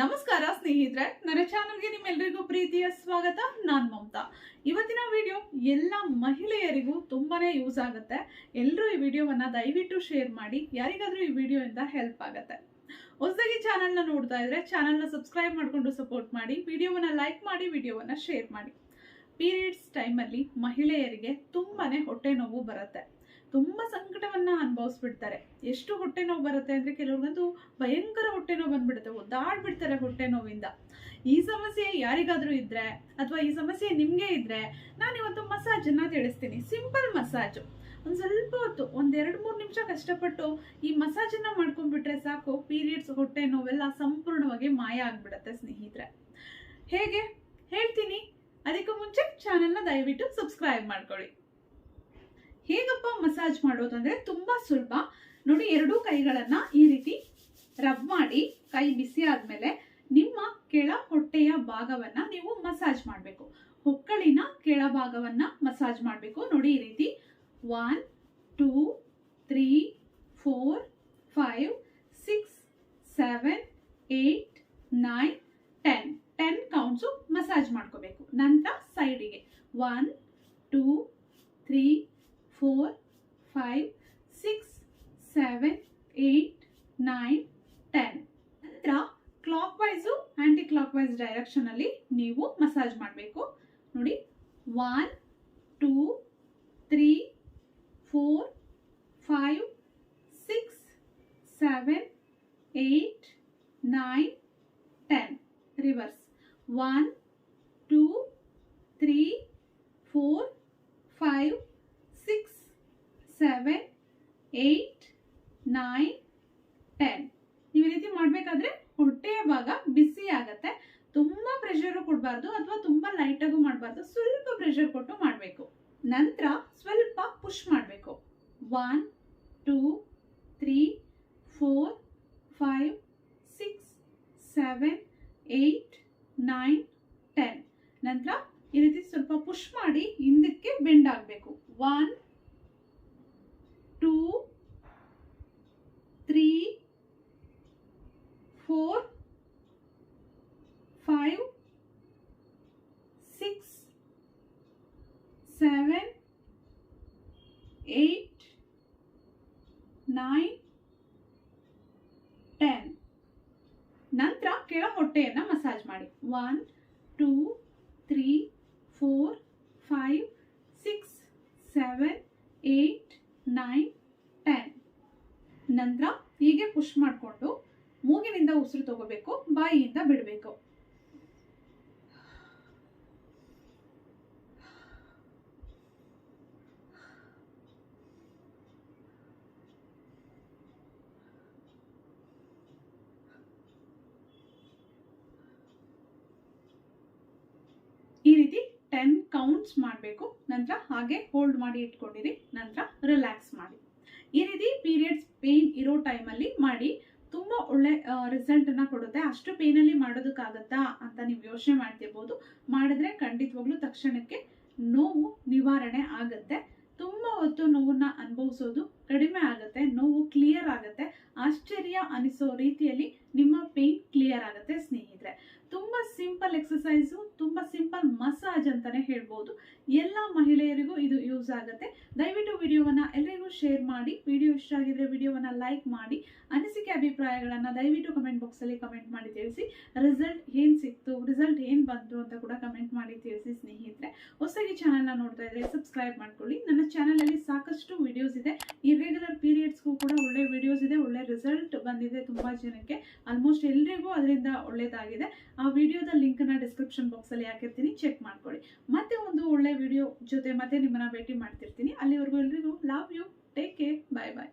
ನಮಸ್ಕಾರ ಸ್ನೇಹಿತರೆ ನನ್ನ ಚಾನಲ್ಗೆ ನಿಮ್ಮೆಲ್ಲರಿಗೂ ಪ್ರೀತಿಯ ಸ್ವಾಗತ. ನಾನು ಮಮತಾ. ಇವತ್ತಿನ ವಿಡಿಯೋ ಎಲ್ಲ ಮಹಿಳೆಯರಿಗೂ ತುಂಬಾನೇ ಯೂಸ್ ಆಗುತ್ತೆ. ಎಲ್ಲರೂ ಈ ವಿಡಿಯೋವನ್ನ ದಯವಿಟ್ಟು ಶೇರ್ ಮಾಡಿ, ಯಾರಿಗಾದ್ರೂ ಈ ವಿಡಿಯೋಯಿಂದ ಹೆಲ್ಪ್ ಆಗುತ್ತೆ. ಹೊಸದಾಗಿ ಚಾನಲ್ನ ನೋಡ್ತಾ ಇದ್ರೆ ಚಾನಲ್ನ ಸಬ್ಸ್ಕ್ರೈಬ್ ಮಾಡಿಕೊಂಡು ಸಪೋರ್ಟ್ ಮಾಡಿ ವಿಡಿಯೋವನ್ನ ಲೈಕ್ ಮಾಡಿ ವಿಡಿಯೋವನ್ನ ಶೇರ್ ಮಾಡಿ. ಪೀರಿಯಡ್ಸ್ ಟೈಮಲ್ಲಿ ಮಹಿಳೆಯರಿಗೆ ತುಂಬಾನೇ ಹೊಟ್ಟೆ ನೋವು ಬರುತ್ತೆ. ತುಂಬ ಸಂಕಟವನ್ನ ಅನುಭವಿಸ್ಬಿಡ್ತಾರೆ ಎಷ್ಟು ಹೊಟ್ಟೆ ನೋವು ಬರುತ್ತೆ ಅಂದ್ರೆ ಕೆಲವ್ರಿಗಂತೂ ಭಯಂಕರ ಹೊಟ್ಟೆ ನೋವು ಬಂದ್ಬಿಡುತ್ತೆ, ಒದ್ದಾಡ್ಬಿಡ್ತಾರೆ ಹೊಟ್ಟೆ ನೋವಿಂದ ಈ ಸಮಸ್ಯೆ ಯಾರಿಗಾದರೂ ಇದ್ರೆ ಅಥವಾ ಈ ಸಮಸ್ಯೆ ನಿಮಗೆ ಇವತ್ತು ಮಸಾಜ್ ಅನ್ನ ತಿಳಿಸ್ತೀನಿ. Simple massage. ಒಂದು ಸ್ವಲ್ಪ ಹೊತ್ತು ಒಂದೆರಡು ಮೂರು ನಿಮಿಷ ಕಷ್ಟಪಟ್ಟು ಈ ಮಸಾಜ್ ಅನ್ನ ಮಾಡ್ಕೊಂಡ್ಬಿಟ್ರೆ ಸಾಕು, ಪೀರಿಯಡ್ಸ್ ಹೊಟ್ಟೆ ನೋವೆಲ್ಲ ಸಂಪೂರ್ಣವಾಗಿ ಮಾಯ ಆಗ್ಬಿಡತ್ತೆ ಸ್ನೇಹಿತರೆ. ಹೇಗೆ? ಹೇಳ್ತೀನಿ. ಅದಕ್ಕೂ ಮುಂಚೆ ಚಾನೆಲ್ನ ದಯವಿಟ್ಟು ಸಬ್ಸ್ಕ್ರೈಬ್ ಮಾಡ್ಕೊಳ್ಳಿ. ಹೇಗಪ್ಪ ಮಸಾಜ್ ಮಾಡೋದು ಅಂದರೆ ತುಂಬಾ ಸುಲಭ. ನೋಡಿ, ಎರಡೂ ಕೈಗಳನ್ನ ಈ ರೀತಿ ರಬ್ ಮಾಡಿ ಕೈ ಬಿಸಿ ಆದ್ಮೇಲೆ ನಿಮ್ಮ ಕೆಳ ಹೊಟ್ಟೆಯ ಭಾಗವನ್ನ ನೀವು ಮಸಾಜ್ ಮಾಡಬೇಕು. ಹೊಕ್ಕಳಿನ ಕೆಳ ಭಾಗವನ್ನ ಮಸಾಜ್ ಮಾಡಬೇಕು. ನೋಡಿ, ಈ ರೀತಿ one, two, three, four, five, six, seven, eight, nine, ten. Ten counts massage ಮಾಡ್ಕೋಬೇಕು. ನಂತರ ಸೈಡಿಗೆ one, two, three four five six seven eight nine ten ನಂತರ clockwise anticlockwise direction ಅಲ್ಲಿ ನೀವು ಮಸಾಜ್ ಮಾಡಬೇಕು. ನೋಡಿ one two three four five six seven eight nine ten reverse one two three four five six seven eight nine ten ನೀವು ಈ ರೀತಿ ಮಾಡಬೇಕಾದ್ರೆ ಹೊಟ್ಟೆಯ ಭಾಗ ಬಿಸಿ ಆಗತ್ತೆ. ತುಂಬಾ ಪ್ರೆಷರು ಕೊಡಬಾರ್ದು ಅಥವಾ ತುಂಬಾ ಲೈಟಾಗೂ ಮಾಡಬಾರ್ದು. ಸ್ವಲ್ಪ ಪ್ರೆಷರ್ ಕೊಟ್ಟು ಮಾಡಬೇಕು. ನಂತರ ಸ್ವಲ್ಪ ಪುಷ್ ಮಾಡಬೇಕು. One two three four five six seven eight nine ten ನಂತರ ಈ ರೀತಿ ಸ್ವಲ್ಪ ಪುಷ್ ಮಾಡಿ ಹಿಂದಕ್ಕೆ ಬೆಂಡ್ ಆಗಬೇಕು. One two three four five six seven eight nine ten ನಂತರ ಕೆಳ ಹೊಟ್ಟೆಯನ್ನು ಮಸಾಜ್ ಮಾಡಿ. One two three four five six seven eight nine ten ನಂತರ ಹೀಗೆ ಪುಷ್ ಮಾಡಿಕೊಂಡು ಮೂಗಿನಿಂದ ಉಸಿರು ತಗೋಬೇಕು, ಬಾಯಿಯಿಂದ ಬಿಡಬೇಕು ಈ ರೀತಿ ಟೆನ್ ಕೌಂಟ್ಸ್ ಮಾಡಬೇಕು ನಂತರ ಹಾಗೆ ಹೋಲ್ಡ್ ಮಾಡಿ ಇಟ್ಕೊಂಡಿರಿ, ನಂತರ ರಿಲ್ಯಾಕ್ಸ್ ಮಾಡಿ. ಈ ರೀತಿ ಪೀರಿಯಡ್ಸ್ ಪೇನ್ ಇರೋ ಟೈಮಲ್ಲಿ ಮಾಡಿ, ತುಂಬ ಒಳ್ಳೆ ರಿಸಲ್ಟ್ ಅನ್ನ ಕೊಡುತ್ತೆ. ಅಷ್ಟು ಪೇನಲ್ಲಿ ಮಾಡೋದಕ್ಕಾಗತ್ತಾ ಅಂತ ನೀವು ಯೋಚನೆ ಮಾಡ್ತಿರ್ಬೋದು. ಮಾಡಿದ್ರೆ ಖಂಡಿತವಾಗ್ಲೂ ತಕ್ಷಣಕ್ಕೆ ನೋವು ನಿವಾರಣೆ ಆಗುತ್ತೆ. ತುಂಬ ಹೊತ್ತು ನೋವನ್ನ ಅನುಭವಿಸೋದು ಕಡಿಮೆ ಆಗುತ್ತೆ. ನೋವು ಕ್ಲಿಯರ್ ಆಗುತ್ತೆ. ಆಶ್ಚರ್ಯ ಅನಿಸೋ ರೀತಿಯಲ್ಲಿ ನಿಮ್ಮ ಪೇನ್ ಕ್ಲಿಯರ್ ಆಗುತ್ತೆ ಸ್ನೇಹಿತರೆ. ತುಂಬಾ ಸಿಂಪಲ್ ಎಕ್ಸಸೈಸು ತುಂಬಾ ಸಿಂಪಲ್ ಮಸಾಜ್ ಅಂತಾನೆ ಹೇಳ್ಬೋದು. ಎಲ್ಲ ಮಹಿಳೆಯರಿಗೂ ಇದು ಯೂಸ್ ಆಗುತ್ತೆ. ದಯವಿಟ್ಟು ವಿಡಿಯೋವನ್ನ ಎಲ್ಲರಿಗೂ ಶೇರ್ ಮಾಡಿ, ವಿಡಿಯೋ ಇಷ್ಟ ಆಗಿದ್ರೆ ವಿಡಿಯೋವನ್ನ ಲೈಕ್ ಮಾಡಿ, ಅನಿಸಿಕೆ ಅಭಿಪ್ರಾಯಗಳನ್ನು ದಯವಿಟ್ಟು ಕಮೆಂಟ್ ಬಾಕ್ಸಲ್ಲಿ ಕಮೆಂಟ್ ಮಾಡಿ ತಿಳಿಸಿ. ರಿಸಲ್ಟ್ ಏನು ಸಿಕ್ತು, ರಿಸಲ್ಟ್ ಏನು ಬಂತು ಅಂತ ಕೂಡ ಕಮೆಂಟ್ ಮಾಡಿ ತಿಳಿಸಿ ಸ್ನೇಹಿತರೆ. ಹೊಸದಾಗಿ ಚಾನಲ್ನ ನೋಡ್ತಾ ಇದ್ರೆ ಸಬ್ಸ್ಕ್ರೈಬ್ ಮಾಡ್ಕೊಳ್ಳಿ. ನನ್ನ ಚಾನಲಲ್ಲಿ ಸಾಕಷ್ಟು ವಿಡಿಯೋಸ್ ಇದೆ. ಇರ್ರೆಗ್ಯುಲರ್ ಪೀರಿಯಡ್ಸ್ಗೂ ಕೂಡ ಒಳ್ಳೆ ವಿಡಿಯೋಸ್ ಇದೆ ಒಳ್ಳೆ ರಿಸಲ್ಟ್ ಬಂದಿದೆ ತುಂಬಾ ಜನಕ್ಕೆ. ಆಲ್ಮೋಸ್ಟ್ ಎಲ್ರಿಗೂ ಅದರಿಂದ ಒಳ್ಳೇದಾಗಿದೆ. ಆ ವಿಡಿಯೋದ ಲಿಂಕ್ನ ಡಿಸ್ಕ್ರಿಪ್ಷನ್ ಬಾಕ್ಸ್ ಅಲ್ಲಿ ಹಾಕಿರ್ತೀನಿ. ಚೆಕ್ ಮಾಡ್ಕೊಳ್ಳಿ. ಮತ್ತೆ ಒಂದು ಒಳ್ಳೆ ವಿಡಿಯೋ ಜೊತೆ ಮತ್ತೆ ನಿಮ್ಮನ್ನ ಭೇಟಿ ಮಾಡ್ತಿರ್ತೀನಿ. ಅಲ್ಲಿವರೆಗೂ ಎಲ್ರಿಗೂ love you take care bye bye